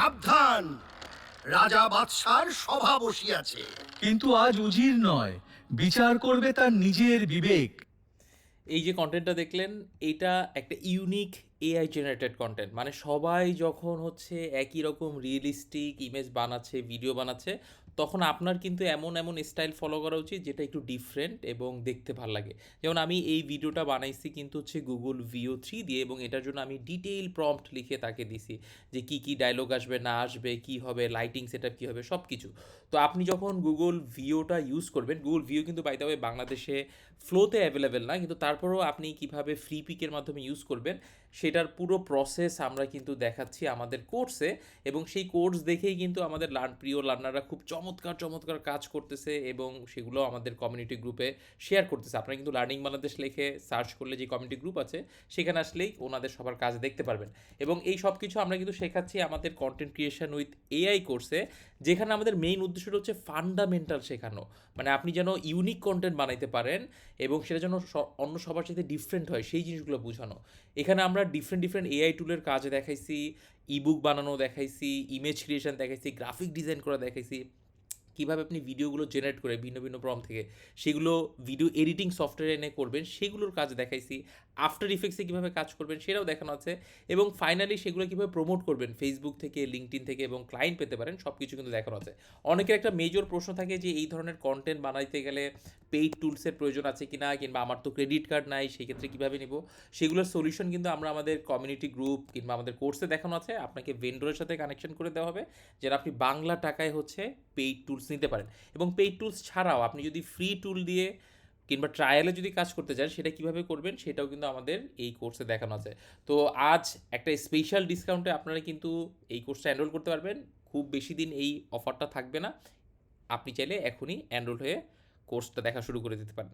সাবধান। রাজা বাদশার সভা বসিয়াছে। কিন্তু আজ উজির নয় বিচার করবে তার নিজের বিবেক। এই যে কন্টেন্টটা দেখলেন এটা একটা ইউনিক এআই জেনারেটেড কন্টেন্ট মানে সবাই যখন হচ্ছে একই রকম রিয়েলিস্টিক ইমেজ বানাচ্ছে ভিডিও বানাচ্ছে তখন আপনার কিন্তু এমন এমন স্টাইল ফলো করা উচিত যেটা একটু ডিফারেন্ট এবং দেখতে ভালো লাগে। যেমন আমি এই ভিডিওটা বানাইছি কিন্তু হচ্ছে গুগল ভিও থ্রি দিয়ে এবং এটার জন্য আমি ডিটেইল প্রম্পট লিখে তাকে দিছি যে কি কি ডায়লগ আসবে, না আসবে, কি হবে লাইটিং সেট আপ কী হবে সব কিছু তো আপনি যখন গুগল ভিওটা ইউজ করবেন গুগল ভিও কিন্তু বাইতে হবে বাংলাদেশে ফ্লোতে অ্যাভেলেবেল না, কিন্তু তারপরেও আপনি কীভাবে ফ্রি পিকের মাধ্যমে ইউজ করবেন, সেটার পুরো প্রসেস আমরা কিন্তু দেখাচ্ছি আমাদের কোর্সে এবং সেই কোর্স দেখেই কিন্তু আমাদের প্রিয় লার্নাররা খুব চমৎকার চমৎকার কাজ করতেছে এবং সেগুলো আমাদের কমিউনিটি গ্রুপে শেয়ার করতেছে। আপনারা কিন্তু লার্নিং বাংলাদেশ লিখে সার্চ করলে যে কমিউনিটি গ্রুপ আছে, সেখানে আসলেই ওনাদের সবার কাজ দেখতে পারবেন। এবং এই সব কিছু আমরা কিন্তু শেখাচ্ছি আমাদের কন্টেন্ট ক্রিয়েশন উইথ এআই কোর্সে যেখানে আমাদের মেইন উদ্দেশ্যটা হচ্ছে ফান্ডামেন্টাল শেখানো। মানে আপনি যেন ইউনিক কন্টেন্ট বানাইতে পারেন এবং সেটা যেন অন্য সবার সাথে ডিফারেন্ট হয়, সেই জিনিসগুলো বোঝানো। এখানে আমরা ডিফারেন্ট ডিফারেন্ট এআই টুলের কাজ দেখাইছি ইবুক বানানো দেখাইছি ইমেজ ক্রিয়েশন দেখাইছি গ্রাফিক ডিজাইন করা দেখাইছি। কীভাবে আপনি ভিডিওগুলো জেনারেট করে ভিন্ন ভিন্ন প্রম থেকে সেগুলো ভিডিও এডিটিং সফটওয়্যার এনে করবেন, সেগুলোর কাজ দেখাইছি। আফটার ইফেক্টসে কীভাবে কাজ করবেন সেটাও দেখানো আছে। এবং ফাইনালি সেগুলো কীভাবে প্রমোট করবেন ফেসবুক থেকে লিঙ্কডিন থেকে এবং ক্লায়েন্ট পেতে পারেন সব কিছু কিন্তু দেখানো আছে। অনেকের একটা মেজর প্রশ্ন থাকে যে এই ধরনের কন্টেন্ট বানাইতে গেলে পেইড টুলসের প্রয়োজন আছে কি না কিংবা আমার তো ক্রেডিট কার্ড নাই, সেই ক্ষেত্রে কীভাবে নিব? সেগুলোর সলিউশন কিন্তু আমরা আমাদের কমিউনিটি গ্রুপ কিংবা আমাদের কোর্সে দেখানো আছে। আপনাকে ভেন্ডরের সাথে কানেকশন করে দেওয়া হবে যেন আপনি বাংলা টাকায় হচ্ছে পেইড টুলস নিতে পারেন। এবং পেইড টুলস ছাড়াও আপনি যদি ফ্রি টুল দিয়ে কিংবা ট্রায়ালে যদি কাজ করতে চান, সেটা কীভাবে করবেন, সেটাও কিন্তু আমাদের এই কোর্সে দেখানো আছে। তো আজ একটা স্পেশাল ডিসকাউন্টে আপনারা কিন্তু এই কোর্সটা এনরোল করতে পারবেন। খুব বেশি দিন এই অফারটা থাকবে না। আপনি চাইলে এখনই এনরোল হয়ে কোর্সটা দেখা শুরু করে দিতে পারেন।